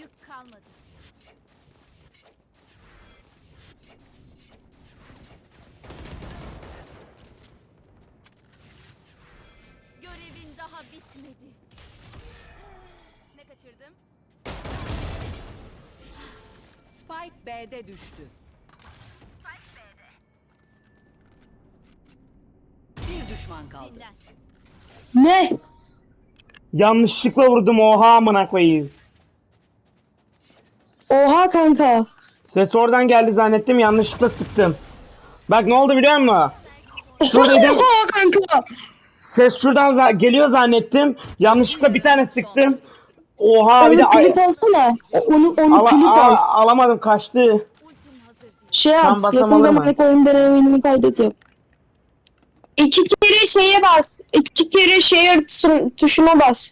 Yük kalmadı. Görevin daha bitmedi. Ne kaçırdım? Spike B'de düştü. Bir düşman kaldı. Dinlen. Ne? Yanlışlıkla vurdum oha amına koyayım. Oha kanka. Ses oradan geldi zannettim yanlışlıkla sıktım. Bak ne oldu biliyor musun? Dedim. oha kanka. Ses şuradan za- geliyor zannettim. Yanlışlıkla bir tane sıktım. Oha bir de Onu klip alsana. Onu, onu ala- klip al. alamadım kaçtı. Şey yap. basam Yakın alır zamandaki oyun deneyimini kaydet yap. İki kere şeye bas. İki kere share tuşuna bas.